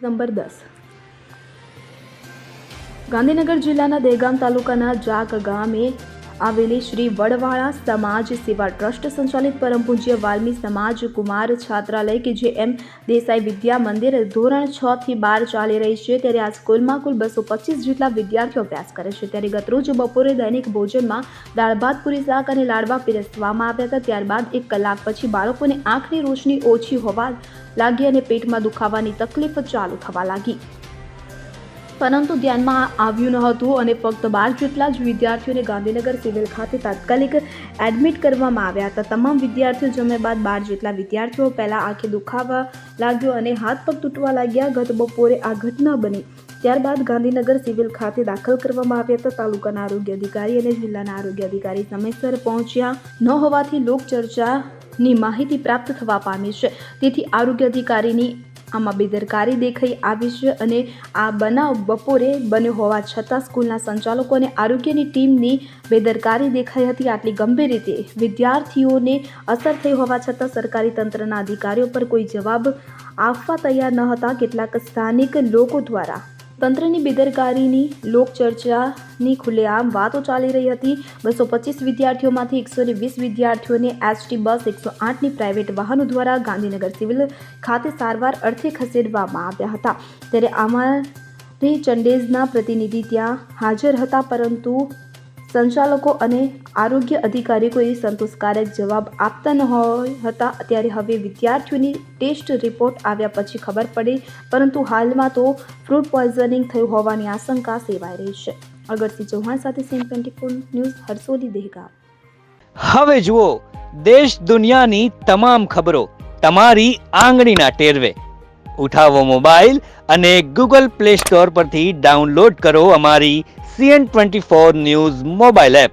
Number દસ. ગાંધીનગર જિલ્લાના દહેગામ તાલુકાના જાક ગામે આવેલી શ્રી વડવાળા સમાજ સેવા ટ્રસ્ટ સંચાલિત પરમ પૂજ્ય વાલ્મી સમાજ કુમાર છાત્રાલય કે જે એમ દેસાઈ વિદ્યા મંદિર ધોરણ છ થી બાર ચાલી રહી છે, ત્યારે આ સ્કૂલમાં કુલ બસો પચીસ જેટલા વિદ્યાર્થીઓ અભ્યાસ કરે છે. ત્યારે ગતરોજ બપોરે દૈનિક ભોજનમાં દાળ ભાત, પૂરી શાક અને લાડવા પીરસવામાં આવ્યા હતા. ત્યારબાદ એક કલાક પછી બાળકોને આંખની રોશની ઓછી હોવા લાગી અને પેટમાં દુખાવાની તકલીફ ચાલુ થવા લાગી. પરંતુ ધ્યાનમાં આવ્યું ન હતું અને ફક્ત બાર જેટલા જ વિદ્યાર્થીઓને ગાંધીનગર સિવિલ ખાતે તાત્કાલિક એડમિટ કરવામાં આવ્યા હતા. તમામ વિદ્યાર્થીઓ જમ્યા બાદ બાર જેટલા વિદ્યાર્થીઓ પહેલા આંખે દુખાવા લાગ્યો અને હાથ પગ તૂટવા લાગ્યા. ગત બપોરે આ ઘટના બની. ત્યારબાદ ગાંધીનગર સિવિલ ખાતે દાખલ કરવામાં આવ્યા હતા. તાલુકાના આરોગ્ય અધિકારી અને જિલ્લાના આરોગ્ય અધિકારી સમયસર પહોંચ્યા ન હોવાથી લોકચર્ચાની માહિતી પ્રાપ્ત થવા પામી છે. તેથી આરોગ્ય અધિકારીની આમાં બેદરકારી દેખાઈ આવી છે અને આ બનાવ બપોરે બન્યો હોવા છતાં સ્કૂલના સંચાલકો અને આરોગ્યની ટીમની બેદરકારી દેખાઈ હતી. આટલી ગંભીર રીતે વિદ્યાર્થીઓને અસર થઈ હોવા છતાં સરકારી તંત્રના અધિકારીઓ પર કોઈ જવાબ આપવા તૈયાર ન હતા. કેટલાક સ્થાનિક લોકો દ્વારા તંત્રની બેદરકારીની લોકચર્ચાની ખુલ્લેઆમ વાતો ચાલી રહી હતી. બસો પચીસ વિદ્યાર્થીઓમાંથી એકસો વીસ વિદ્યાર્થીઓને એસટી બસ એકસો આઠની પ્રાઇવેટ વાહનો દ્વારા ગાંધીનગર સિવિલ ખાતે સારવાર અર્થે ખસેડવામાં આવ્યા હતા. ત્યારે આમાંથી ચંડેઝના પ્રતિનિધિ ત્યાં હાજર હતા, પરંતુ સંચાલકો અને આરોગ્ય અધિકારીઓએ સંતોષકારક જવાબ આપતા ન હોય હતા. ત્યારે હવે વિદ્યાર્થીઓની ટેસ્ટ રિપોર્ટ આવ્યા પછી ખબર પડી, પરંતુ હાલમાં તો ફ્રૂડ પોઈઝનિંગ થયું હોવાની આશંકા સેવાઈ રહી છે. અગરસિંહ ચૌહાણ સાથે same twenty four news Harsoli Dehgam. હવે જુઓ, દેશ દુનિયાની તમામ ખબરો તમારી આંગળીના ટેરવે. ઉઠાવો મોબાઈલ અને ગૂગલ પ્લે સ્ટોર પરથી ડાઉનલોડ કરો અમારી CN twenty four news mobile app.